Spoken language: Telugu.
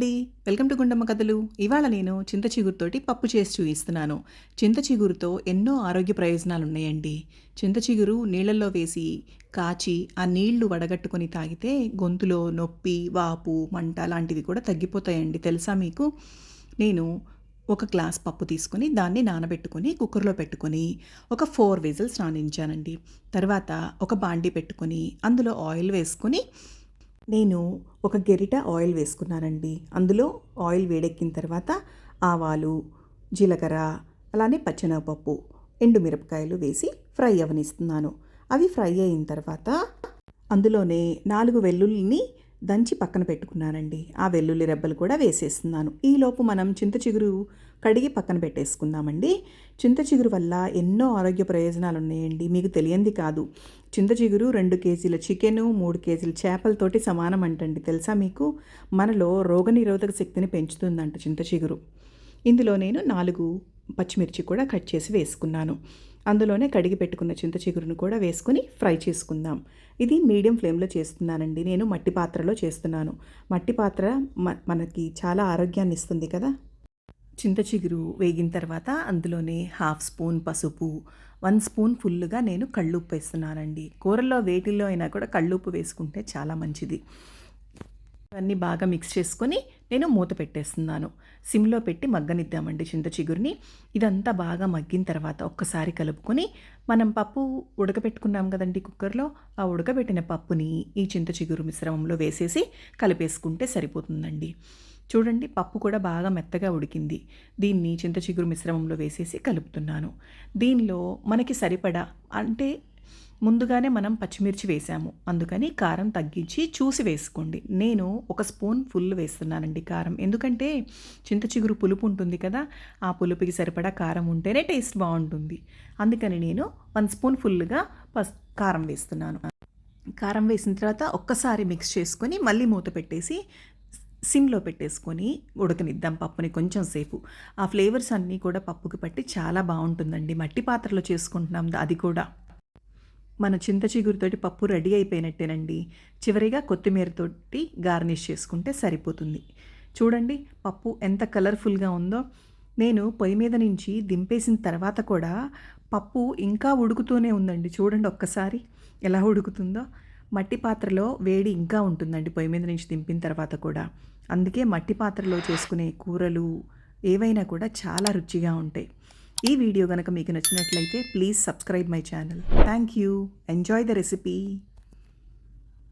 అండి. వెల్కమ్ టు గుండమ్మ కథలు. ఇవాళ నేను చింత చిగురుతోటి పప్పు చేసి చూపిస్తున్నాను చింత చిగురుతో ఎన్నో ఆరోగ్య ప్రయోజనాలు ఉన్నాయండి చింత చిగురు నీళ్ళల్లో వేసి కాచి ఆ నీళ్ళు వడగట్టుకొని తాగితే గొంతులో నొప్పి వాపు మంట లాంటివి కూడా తగ్గిపోతాయండి. తెలుసా మీకు? నేను ఒక గ్లాస్ పప్పు తీసుకొని దాన్ని నానబెట్టుకొని కుక్కర్లో పెట్టుకొని ఒక ఫోర్ విజిల్స్ నానించానండి. తర్వాత ఒక బాండి పెట్టుకొని అందులో ఆయిల్ వేసుకొని నేను ఒక గెరిట ఆయిల్ వేసుకున్నానండి. అందులో ఆయిల్ వేడెక్కిన తర్వాత ఆవాలు జీలకర్ర అలానే పచ్చెనగపప్పు ఎండుమిరపకాయలు వేసి ఫ్రై అవనిస్తున్నాను. అవి ఫ్రై అయిన తర్వాత అందులోనే నాలుగు వెల్లుల్లిని దంచి పక్కన పెట్టుకున్నానండి. ఆ వెల్లుల్లి రెబ్బలు కూడా వేసేస్తున్నాను. ఈలోపు మనం చింత చిగురు కడిగి పక్కన పెట్టేసుకుందామండి. చింత చిగురు వల్ల ఎన్నో ఆరోగ్య ప్రయోజనాలు ఉన్నాయండి మీకు తెలియంది కాదు. చింత చిగురు రెండు కేజీల చికెను మూడు కేజీల చేపలతోటి సమానం అంటండి. తెలుసా మీకు? మనలో రోగనిరోధక శక్తిని పెంచుతుందంట చింత చిగురు. ఇందులో నేను నాలుగు పచ్చిమిర్చి కూడా కట్ చేసి వేసుకున్నాను. అందులోనే కడిగి పెట్టుకున్న చింత చిగురును కూడా వేసుకుని ఫ్రై చేసుకుందాం. ఇది మీడియం ఫ్లేమ్లో చేస్తున్నానండి. నేను మట్టి పాత్రలో చేస్తున్నాను. మట్టి పాత్ర మనకి చాలా ఆరోగ్యాన్ని ఇస్తుంది కదా? చింత చిగురు వేగిన తర్వాత అందులోనే హాఫ్ స్పూన్ పసుపు వన్ స్పూన్ ఫుల్గా నేను కళ్ళుప్పు వేస్తున్నానండి. కూరల్లో వేటిల్లో అయినా కూడా కళ్ళుప్పు వేసుకుంటే చాలా మంచిది. అన్నీ బాగా మిక్స్ చేసుకొని నేను మూత పెట్టేస్తున్నాను. సిమ్లో పెట్టి మగ్గనిద్దామండి చింత చిగురిని. ఇదంతా బాగా మగ్గిన తర్వాత ఒక్కసారి కలుపుకొని మనం పప్పు ఉడకబెట్టుకున్నాం కదండి కుక్కర్లో ఆ ఉడకబెట్టిన పప్పుని ఈ చింత చిగురు మిశ్రమంలో వేసేసి కలిపేసుకుంటే సరిపోతుందండి. చూడండి పప్పు కూడా బాగా మెత్తగా ఉడికింది. దీన్ని చింత చిగురు మిశ్రమంలో వేసేసి కలుపుతున్నాను. దీనిలో మనకి సరిపడా అంటే ముందుగానే మనం పచ్చిమిర్చి వేసాము. అందుకని కారం తగ్గించి చూసి వేసుకోండి. నేను ఒక స్పూన్ ఫుల్ వేస్తున్నానండి కారం. ఎందుకంటే చింత చిగురు పులుపు ఉంటుంది కదా ఆ పులుపుకి సరిపడా కారం ఉంటేనే టేస్ట్ బాగుంటుంది. అందుకని నేను వన్ స్పూన్ ఫుల్గా పస్ కారం వేస్తున్నాను. కారం వేసిన తర్వాత ఒక్కసారి మిక్స్ చేసుకొని మళ్ళీ మూత పెట్టేసి సిమ్లో పెట్టేసుకొని ఉడకనిద్దాం పప్పుని కొంచెం సేపు. ఆ ఫ్లేవర్స్ అన్నీ కూడా పప్పుకి పట్టి చాలా బాగుంటుందండి. మట్టి పాత్రలో చేసుకుంటున్నాం అది కూడా. మన చింత చిగురుతోటి పప్పు రెడీ అయిపోయినట్టేనండి. చివరిగా కొత్తిమీరతోటి గార్నిష్ చేసుకుంటే సరిపోతుంది. చూడండి పప్పు ఎంత కలర్ఫుల్గా ఉందో. నేను పొయ్యి మీద నుంచి దింపేసిన తర్వాత కూడా పప్పు ఇంకా ఉడుకుతూనే ఉందండి. చూడండి ఒక్కసారి ఎలా ఉడుకుతుందో. మట్టి పాత్రలో వేడి ఇంకా ఉంటుందండి పొయ్యి మీద నుంచి దింపిన తర్వాత కూడా. అందుకే మట్టి పాత్రలో చేసుకునే కూరలు ఏవైనా కూడా చాలా రుచిగా ఉంటాయి. ఈ వీడియో కనుక మీకు నచ్చినట్లయితే please subscribe my channel. Thank you. Enjoy the recipe.